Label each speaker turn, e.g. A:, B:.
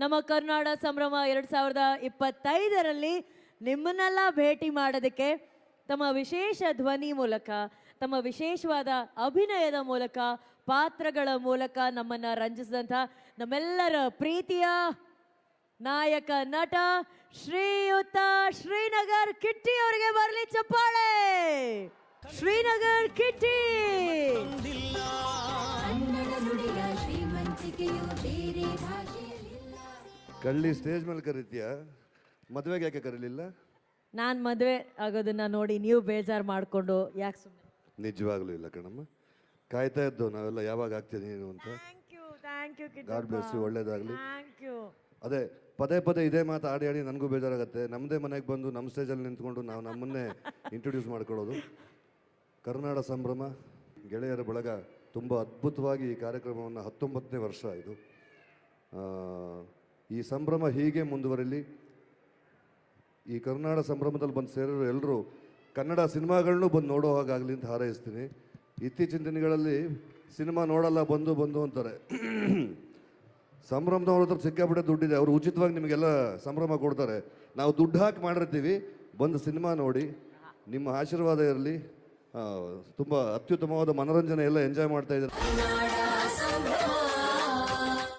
A: ನಮ್ಮ ಕರ್ನಾಡ ಸಂಭ್ರಮ ಎರಡು ಸಾವಿರದ ಇಪ್ಪತ್ತೈದರಲ್ಲಿ ನಿಮ್ಮನ್ನೆಲ್ಲ ಭೇಟಿ ಮಾಡೋದಕ್ಕೆ ತಮ್ಮ ವಿಶೇಷ ಧ್ವನಿ ಮೂಲಕ ತಮ್ಮ ವಿಶೇಷವಾದ ಅಭಿನಯದ ಮೂಲಕ ಪಾತ್ರಗಳ ಮೂಲಕ ನಮ್ಮನ್ನ ರಂಜಿಸಿದಂಥ ನಮ್ಮೆಲ್ಲರ ಪ್ರೀತಿಯ ನಾಯಕ ನಟ ಶ್ರೀಯುತ ಶ್ರೀನಗರ್ ಕಿಟ್ಟಿ ಅವರಿಗೆ ಬರಲಿ ಚಪ್ಪಾಳೆ! ಶ್ರೀನಗರ್ ಕಿಟ್ಟಿ!
B: ಶ್ರೀಮಂತಿಕೆಯು ಬೇರೆ
C: ಕಳ್ಳಿ ಸ್ಟೇಜ್ ಮೇಲೆ ಕರೀತೀಯ? ಮದುವೆಗೆ ಯಾಕೆ ಕರೀಲಿಲ್ಲ?
A: ನಾನು ಮದುವೆ ಆಗೋದನ್ನ ನೋಡಿ ನೀವು ಬೇಜಾರು ಮಾಡಿಕೊಂಡು ಯಾಕೆ ಸುಮ್ಮನೆ
C: ನಿಜವಾಗ್ಲೂ ಇಲ್ಲ ಕಣಮ್ಮ. ಕಾಯ್ತಾ ಇದ್ದು ನಾವೆಲ್ಲ ಯಾವಾಗ ಆಗ್ತೀನಿ ನೀನು ಅಂತ.
A: Thank you thank you
C: God bless you ಒಳ್ಳೇದಾಗಲಿ.
A: ಥ್ಯಾಂಕ್ ಯು
C: ಅದೇ ಪದೇ ಪದೇ ಇದೇ ಮಾತು ಆಡಿ ಆಡಿ ನನಗೂ ಬೇಜಾರಾಗುತ್ತೆ. ನಮ್ಮದೇ ಮನೆಗೆ ಬಂದು ನಮ್ಮ ಸ್ಟೇಜಲ್ಲಿ ನಿಂತ್ಕೊಂಡು ನಾವು ನಮ್ಮನ್ನೇ ಇಂಟ್ರೊಡ್ಯೂಸ್ ಮಾಡ್ಕೊಳ್ಳೋದು. ಕರ್ನಾಡ ಸಂಭ್ರಮ ಗೆಳೆಯರ ಬಳಗ ತುಂಬ ಅದ್ಭುತವಾಗಿ ಈ ಕಾರ್ಯಕ್ರಮವನ್ನು ಹತ್ತೊಂಬತ್ತನೇ ವರ್ಷ ಇದು. ಈ ಸಂಭ್ರಮ ಹೀಗೆ ಮುಂದುವರಲಿ. ಈ ಕರ್ನಾಡ ಸಂಭ್ರಮದಲ್ಲಿ ಬಂದು ಸೇರಿರೋ ಎಲ್ಲರೂ ಕನ್ನಡ ಸಿನಿಮಾಗಳನ್ನೂ ಬಂದು ನೋಡೋ ಹಾಗಾಗಲಿ ಅಂತ ಹಾರೈಸ್ತೀನಿ. ಇತ್ತೀಚಿನ ದಿನಗಳಲ್ಲಿ ಸಿನಿಮಾ ನೋಡಲ್ಲ, ಬಂದು ಬಂದು ಅಂತಾರೆ. ಸಂಭ್ರಮದವ್ರ ಹತ್ರ ಸಿಕ್ಕಾಬಿಟ್ಟೆ ದುಡ್ಡಿದೆ. ಅವರು ಉಚಿತವಾಗಿ ನಿಮಗೆಲ್ಲ ಸಂಭ್ರಮ ಕೊಡ್ತಾರೆ. ನಾವು ದುಡ್ಡು ಹಾಕಿ ಮಾಡಿರ್ತೀವಿ. ಬಂದು ಸಿನಿಮಾ ನೋಡಿ. ನಿಮ್ಮ ಆಶೀರ್ವಾದ ಇರಲಿ. ತುಂಬ ಅತ್ಯುತ್ತಮವಾದ ಮನೋರಂಜನೆ ಎಲ್ಲ ಎಂಜಾಯ್ ಮಾಡ್ತಾ ಇದ್ದಾರೆ.